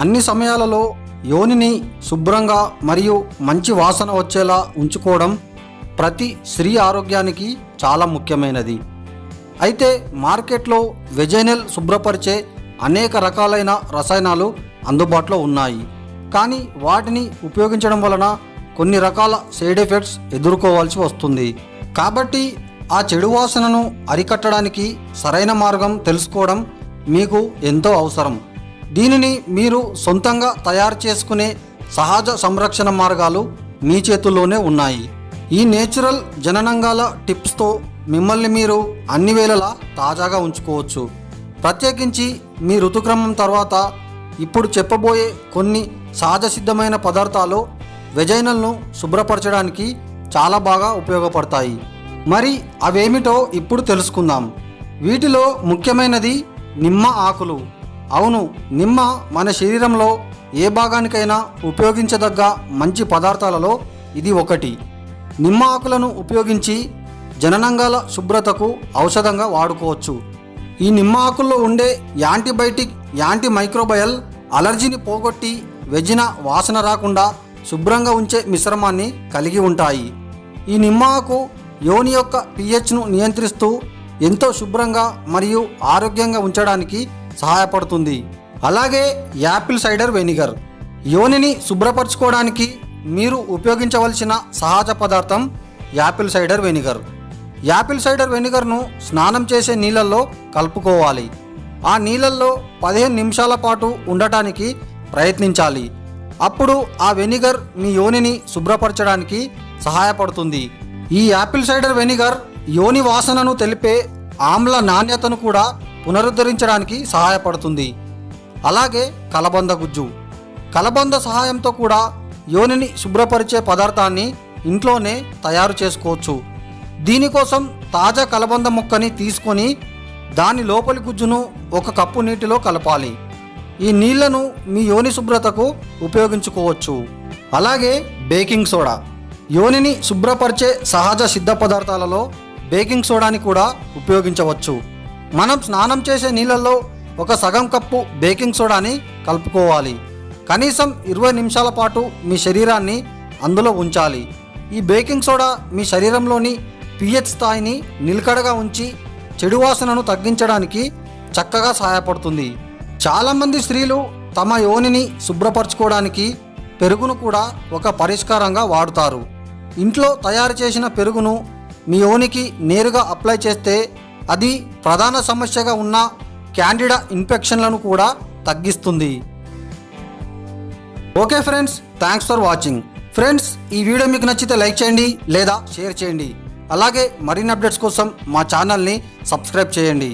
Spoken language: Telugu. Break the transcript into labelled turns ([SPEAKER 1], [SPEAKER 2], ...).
[SPEAKER 1] అన్ని సమయాలలో యోనిని శుభ్రంగా మరియు మంచి వాసన వచ్చేలా ఉంచుకోవడం ప్రతి స్త్రీ ఆరోగ్యానికి చాలా ముఖ్యమైనది. అయితే మార్కెట్లో వెజైనల్ శుభ్రపరిచే అనేక రకాలైన రసాయనాలు అందుబాటులో ఉన్నాయి. కానీ వాటిని ఉపయోగించడం వలన కొన్ని రకాల సైడ్ ఎఫెక్ట్స్ ఎదుర్కోవాల్సి వస్తుంది. కాబట్టి ఆ చెడు వాసనను అరికట్టడానికి సరైన మార్గం తెలుసుకోవడం మీకు ఎంతో అవసరం. దీనిని మీరు సొంతంగా తయారు చేసుకునే సహజ సంరక్షణ మార్గాలు మీ చేతుల్లోనే ఉన్నాయి. ఈ నేచురల్ జననంగాల టిప్స్తో మిమ్మల్ని మీరు అన్ని వేళలా తాజాగా ఉంచుకోవచ్చు. ప్రత్యేకించి మీ ఋతుక్రమం తర్వాత ఇప్పుడు చెప్పబోయే కొన్ని సహజ సిద్ధమైన పదార్థాలు వెజైనల్ను శుభ్రపరచడానికి చాలా బాగా ఉపయోగపడతాయి. మరి అవేమిటో ఇప్పుడు తెలుసుకుందాం. వీటిలో ముఖ్యమైనది నిమ్మ ఆకులు. అవును నిమ్మ మన శరీరంలో ఏ భాగానికైనా ఉపయోగించదగ్గ మంచి పదార్థాలలో ఇది ఒకటి. నిమ్మ ఆకులను ఉపయోగించి జననాంగాల శుభ్రతకు ఔషధంగా వాడుకోవచ్చు. ఈ నిమ్మ ఆకుల్లో ఉండే యాంటీబయాటిక్ యాంటీ మైక్రోబయల్ అలర్జీని పోగొట్టి వెజిన వాసన రాకుండా శుభ్రంగా ఉంచే మిశ్రమాన్ని కలిగి ఉంటాయి. ఈ నిమ్మ ఆకు యోని యొక్క పిహెచ్ను నియంత్రిస్తూ ఎంతో శుభ్రంగా మరియు ఆరోగ్యంగా ఉంచడానికి సహాయపడుతుంది. అలాగే యాపిల్ సైడర్ వెనిగర్. యోనిని శుభ్రపరచుకోవడానికి మీరు ఉపయోగించవలసిన సహజ పదార్థం apple cider vinegar. Apple cider వెనిగర్ను స్నానం చేసే నీళ్ళల్లో కలుపుకోవాలి. ఆ నీళ్ళల్లో పదిహేను నిమిషాల పాటు ఉండటానికి ప్రయత్నించాలి. అప్పుడు ఆ వెనిగర్ మీ యోనిని శుభ్రపరచడానికి సహాయపడుతుంది. ఈ యాపిల్ సైడర్ వెనిగర్ యోని వాసనను తెలిపే ఆమ్ల నాణ్యతను కూడా పునరుద్ధరించడానికి సహాయపడుతుంది. అలాగే కలబంద గుజ్జు. కలబంద సహాయంతో కూడా యోనిని శుభ్రపరిచే పదార్థాన్ని ఇంట్లోనే తయారు చేసుకోవచ్చు. దీనికోసం తాజా కలబంద ముక్కని తీసుకొని దాని లోపలి గుజ్జును ఒక కప్పు నీటిలో కలపాలి. ఈ నీళ్ళను మీ యోని శుభ్రతకు ఉపయోగించుకోవచ్చు. అలాగే బేకింగ్ సోడా. యోనిని శుభ్రపరిచే సహజ సిద్ధ పదార్థాలలో బేకింగ్ సోడాని కూడా ఉపయోగించవచ్చు. మనం స్నానం చేసే నీళ్ళల్లో ఒక సగం కప్పు బేకింగ్ సోడాని కలుపుకోవాలి. కనీసం ఇరవై నిమిషాల పాటు మీ శరీరాన్ని అందులో ఉంచాలి. ఈ బేకింగ్ సోడా మీ శరీరంలోని పిహెచ్ స్థాయిని నిలకడగా ఉంచి చెడు వాసనను తగ్గించడానికి చక్కగా సహాయపడుతుంది. చాలామంది స్త్రీలు తమ యోనిని శుభ్రపరచుకోవడానికి పెరుగును కూడా ఒక పరిష్కారంగా వాడుతారు. ఇంట్లో తయారు చేసిన పెరుగును మీ యోనికి నేరుగా అప్లై చేస్తే అది ప్రధాన సమస్యగా ఉన్న క్యాండిడా ఇన్ఫెక్షన్లను కూడా తగ్గిస్తుంది. Okay friends thanks for watching. Friends ఈ వీడియో మీకు నచ్చితే లైక్ చేయండి లేదా షేర్ చేయండి. అలాగే మరిన్ని అప్డేట్స్ కోసం మా ఛానల్ని సబ్స్క్రైబ్ చేయండి.